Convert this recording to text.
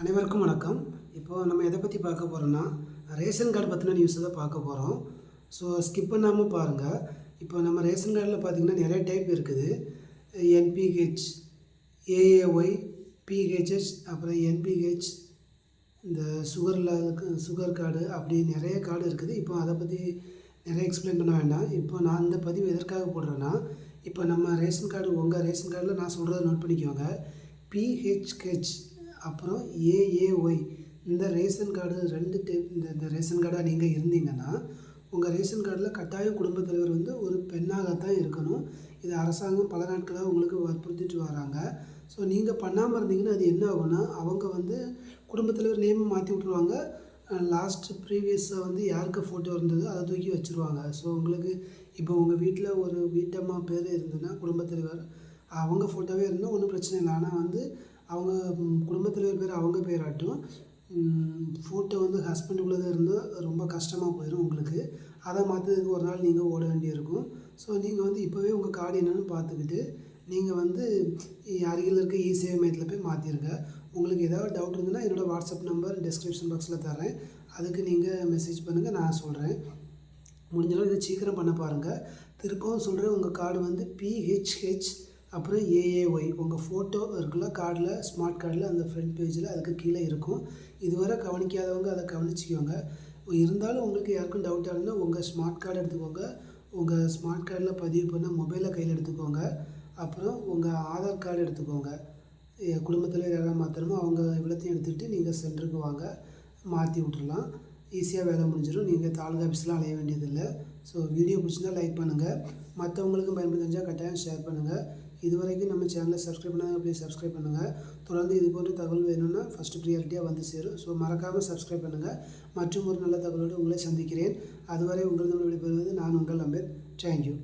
அனைவருக்கும் வணக்கம். இப்போது நம்ம எதை பற்றி பார்க்க போகிறோம்னா ரேஷன் கார்டு பற்றின நியூஸை தான் பார்க்க போகிறோம் ஸோ ஸ்கிப் பண்ணாமல் பாருங்கள் இப்போ நம்ம ரேஷன் கார்டில் பார்த்திங்கன்னா நிறைய டைப் இருக்குது. என்பிஹெச் ஏஏஒய் பிஹெச்ஹெச் அப்புறம் என்பிஹெச் இந்த சுகரில் சுகர் கார்டு அப்படி நிறைய கார்டு இருக்குது. இப்போ அதை பற்றி நிறைய எக்ஸ்பிளைன் பண்ண வேண்டாம். இப்போ நான் இந்த பதிவு எதற்காக போடுறேன்னா இப்போ நம்ம ரேஷன் கார்டு உங்கள் ரேஷன் கார்டில் நான் சொல்கிறத நோட் பண்ணிக்கோங்க. பிஹெச்ஹெச் அப்புறம் ஏஏஒய் இந்த ரேஷன் கார்டு ரெண்டு டைப் இந்த இந்த ரேஷன் கார்டாக நீங்கள் இருந்தீங்கன்னா உங்கள் ரேஷன் கார்டில் கட்டாயம் குடும்பத் தலைவர் வந்து ஒரு பெண்ணாகத்தான் இருக்கணும். இது அரசாங்கம் பல நாட்களாக உங்களுக்கு வற்புறுத்திட்டு வராங்க. ஸோ நீங்கள் பண்ணாமல் இருந்தீங்கன்னா அது என்ன ஆகும்னா அவங்க வந்து குடும்பத் தலைவர் நேம் மாற்றி விட்ருவாங்க லாஸ்ட் ப்ரீவியஸாக வந்து யாருக்கு ஃபோட்டோ இருந்ததோ அதை தூக்கி வச்சுருவாங்க. ஸோ உங்களுக்கு இப்போ உங்கள் வீட்டில் ஒரு வீட்டம்மா பேர் இருந்ததுன்னா குடும்பத் தலைவர் அவங்க ஃபோட்டோவே இருந்தால் ஒன்றும் பிரச்சனை இல்லை. ஆனால் வந்து அவங்க குடும்பத்தில் குடும்பத் பேர் அவங்க பேராட்டும். ஃபோட்டோ வந்து ஹஸ்பண்ட் இருந்தால் ரொம்ப கஷ்டமாக போயிடும் உங்களுக்கு. அதை மாற்றுறதுக்கு ஒரு நாள் நீங்கள் ஓட வேண்டியிருக்கும். ஸோ நீங்கள் வந்து இப்போவே உங்கள் கார்டு என்னென்னு பார்த்துக்கிட்டு நீங்கள் வந்து அருகில் இருக்க இ சேவை மையத்தில் போய் மாற்றிருங்க உங்களுக்கு ஏதாவது டவுட் இருந்ததுன்னா என்னோடய வாட்ஸ்அப் நம்பர் டிஸ்கிரிப்ஷன் பாக்ஸில் தரேன். அதுக்கு நீங்கள் மெசேஜ் பண்ணுங்கள் நான் சொல்கிறேன் முடிஞ்ச அளவு இதை சீக்கிரம் பண்ண பாருங்கள் திருப்பவும் சொல்கிறேன் உங்கள் கார்டு வந்து பிஹெச்ஹெச் அப்புறம் ஏஏஒய் உங்கள் ஃபோட்டோ இருக்குல்ல கார்டில் ஸ்மார்ட் கார்டில் அந்த ஃப்ரண்ட் பேஜில் அதுக்கு கீழே இருக்கும். இதுவரை கவனிக்காதவங்க அதை கவனிச்சிக்கோங்க. இருந்தாலும் உங்களுக்கு யாருக்கும் டவுட்டாக இருந்தால் உங்கள் ஸ்மார்ட் கார்டு எடுத்துக்கோங்க. உங்கள் ஸ்மார்ட் கார்டில் பதிவு பண்ண மொபைலை கையில் எடுத்துக்கோங்க. அப்புறம் உங்கள் ஆதார் கார்டு எடுத்துக்கோங்க. என் குடும்பத்தில் யாராவது மாற்றணுமோ அவங்க இவ்வளோத்தையும் எடுத்துக்கிட்டு நீங்கள் சென்டருக்கு வாங்க. மாற்றி விட்டுறலாம். ஈஸியாக வேலை முடிஞ்சிடும். நீங்கள் தாலுகா ஆஃபீஸ்லாம் அலைய வேண்டியதில்லை. ஸோ வீடியோ பிடிச்சிருந்தால் லைக் பண்ணுங்கள் மற்றவங்களுக்கும் பயன்படுத்தி தெரிஞ்சால் கட்டாயம் ஷேர் பண்ணுங்கள் இது வரைக்கும் நம்ம சேனலை சப்ஸ்கிரைப் பண்ணாங்க ப்ளீஸ் சப்ஸ்கிரைப் பண்ணுங்கள் தொடர்ந்து இது போன்ற தகவல் வேணும்னா ஃபஸ்ட்டு ப்ரியாரிட்டியாக வந்து சேரும். ஸோ மறக்காமல் சப்ஸ்கிரைப் பண்ணுங்கள் மற்றும் ஒரு நல்ல தகவலோடு உங்களை சந்திக்கிறேன். அதுவரை உங்களிடம் விடைபெறுவது நான் உங்கள் அம்பேத். தேங்க்யூ